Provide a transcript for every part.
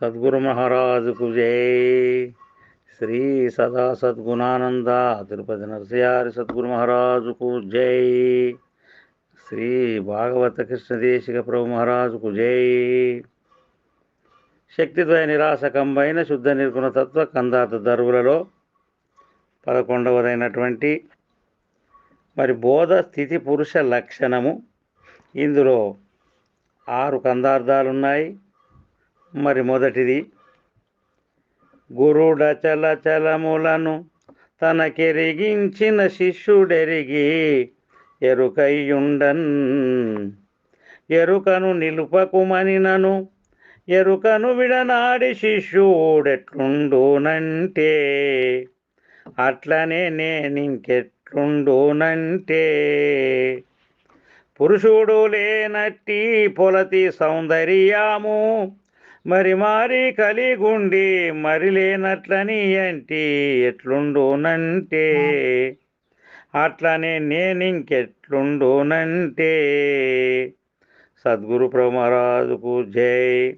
సద్గురు మహారాజుకు జై. శ్రీ సదా సద్గుణానంద తిరుపతి నరసయారి సద్గురు మహారాజుకు జై. శ్రీ భాగవత కృష్ణదేశిక ప్రభు మహారాజుకు జై. శక్తిద్వయ నిరాశకంబైన శుద్ధ నిర్గుణ తత్వ కందాత దరువులలో పదకొండవదైనటువంటి మరి బోధ స్థితి పురుష లక్షణము. ఇందులో ఆరు కందార్థాలు ఉన్నాయి మరి మొదటిది. గురుడ చలచలములను తనకెరిగించిన శిష్యుడెరిగి ఎరుకయ్యుండన్ ఎరుకను నిలుపకుమనినను ఎరుకను విడనాడి శిష్యుడెట్లుండునంటే. అట్లనే నేనింకెట్లుండునంటే. పురుషుడు లేనట్టి పొలతి సౌందర్యము మరి మారి కలిగుండి మరి లేనట్లని ఏంటి? ఎట్లుండునంటే అట్లనే నేనింకెట్లుండునంటే సద్గురు బ్రహ్మరాజుకు జై.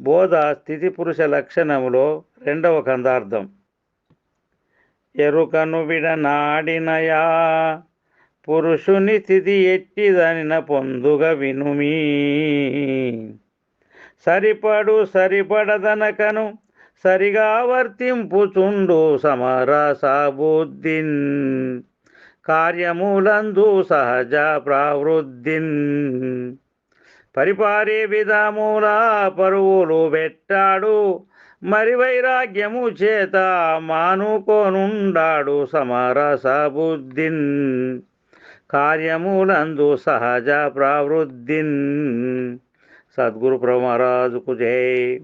బోధ స్థితి పురుష లక్షణములో రెండవ కందార్థం. ఎరుకను విడనాడినయా పురుషుని స్థితి ఎట్టిదనిన పొందుగ వినుమీ. సరిపడు సరిపడదనకను సరిగా వర్తింపుచుండు సమరసబుద్ధిన్ కార్యములందు సహజ ప్రవృద్ధిన్. పరిపారే విధముల పరువులు పెట్టాడు మరి వైరాగ్యము చేత మానుకోనుండాడు సమరస బుద్ధిన్ కార్యములందు సహజ ప్రవృద్ధిన్. సద్గురు మహారాజుకు జై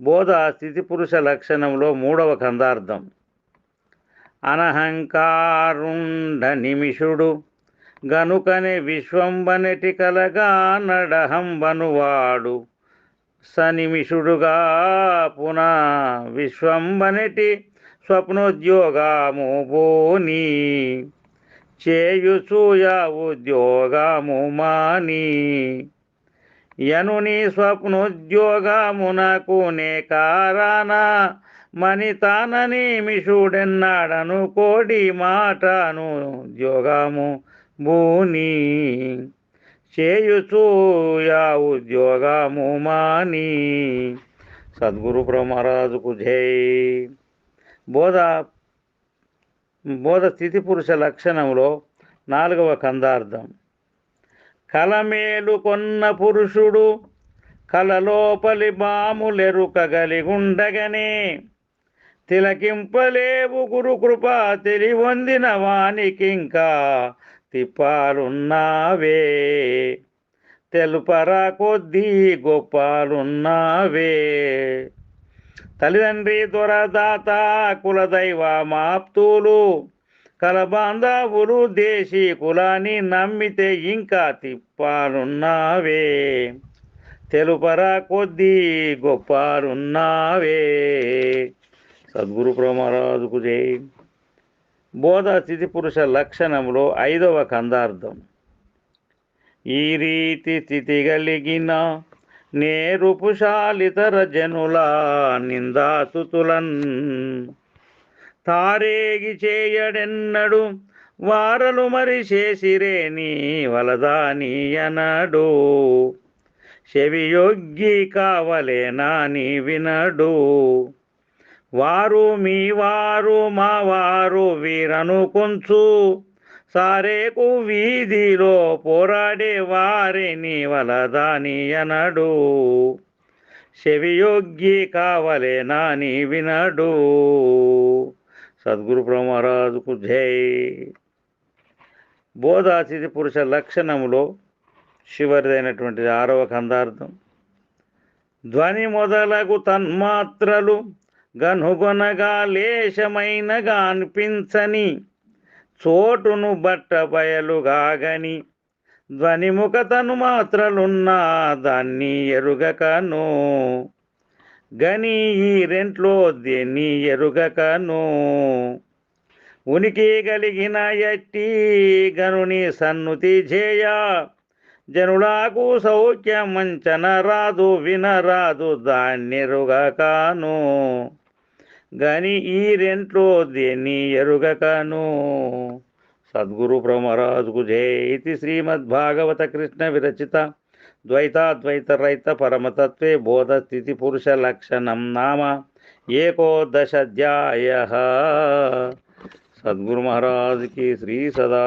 బోధ స్థితి పురుష లక్షణంలో మూడవ కందార్థం. అనహంకారుండ నిమిషుడు గనుకనే విశ్వంబనటి కలగా నడహంబనువాడు. సనిమిషుడుగా పునా విశ్వంబనటి స్వప్నోద్యోగము బోని. చేయుచూయ ఉద్యోగము మాని. యనుని స్వప్నోద్యోగమునకు నే కారాన? మని తానని మిషుడెన్నాడను కోడి మాటను ఉద్యోగము భూని చేయుచూయా ఉద్యోగము మాని. సద్గురు బ్రహ్మరాజుకు జై. బోధ బోధ స్థితి పురుష లక్షణంలో నాలుగవ కందార్థం. కలమేలు కొన్న పురుషుడు కలలోపలి బాములెరుకగలిగుండగనే. తిలకింపలేవు గురుకృప తెలివొందిన వానికింకా తిప్పాలున్నావే. తెలుపరా కొద్దీ గొప్పాలున్నావే. తల్లిదండ్రి దొరదాత కులదైవ మాప్తులు కలబాంధవులు దేశీ కులాన్ని నమ్మితే ఇంకా తిప్పారున్నావే. తెలుపరా కొద్దీ గొప్పారున్నావే. సద్గురు ప్రమారాజుకు జై. బోధ స్థితి పురుష లక్షణంలో ఐదవ కందార్థం. ఈ రీతి స్థితి కలిగిన నేరుపుషాలితర జనుల నిందాసుతులన్ తారేగి చేయడెన్నడు వారలు మరి చేసిరేని వలదాని అనడు చెవియొగ్గి కావలేనా నీ వినడు. వారు మీ వారు మా వారు వీరను కొంచు. సారేకు వీధిలో పోరాడే వారిని వలదాని అనడు చెవియొగ్గి కావలేనా నీ వినడు. సద్గురు బ్రహ్మరాజుకు జై. బోధాతిథి పురుష లక్షణములో శివరిదైనటువంటి ఆరవ కందార్థం. ధ్వని మొదలగు తన్మాత్రలు గనుగొనగా లేశమైనగా అనిపించని చోటును బట్ట బయలుగాగని ధ్వనిముఖ తను మాత్రలున్నా దాన్ని ఎరుగకను. గని ఈ రెంట్లో దేన్ని ఎరుగకను? ఉనికి కలిగిన ఎట్టి గనుని సన్నుతి చేయ జనులకు సౌఖ్యమంచన రాదు వినరాదు దాన్నెరుగకాను. గని ఈ రెంట్లో దేన్ని ఎరుగకను? సద్గురు బ్రహ్మరాజుకు ఇది శ్రీమద్భాగవత కృష్ణ విరచిత ద్వైతాద్వైత రహిత పరమతత్వే బోధ స్థితి పురుష లక్షణం నామ ఏకోదశాధ్యాయ సద్గురు మహారాజ్కి శ్రీ సదా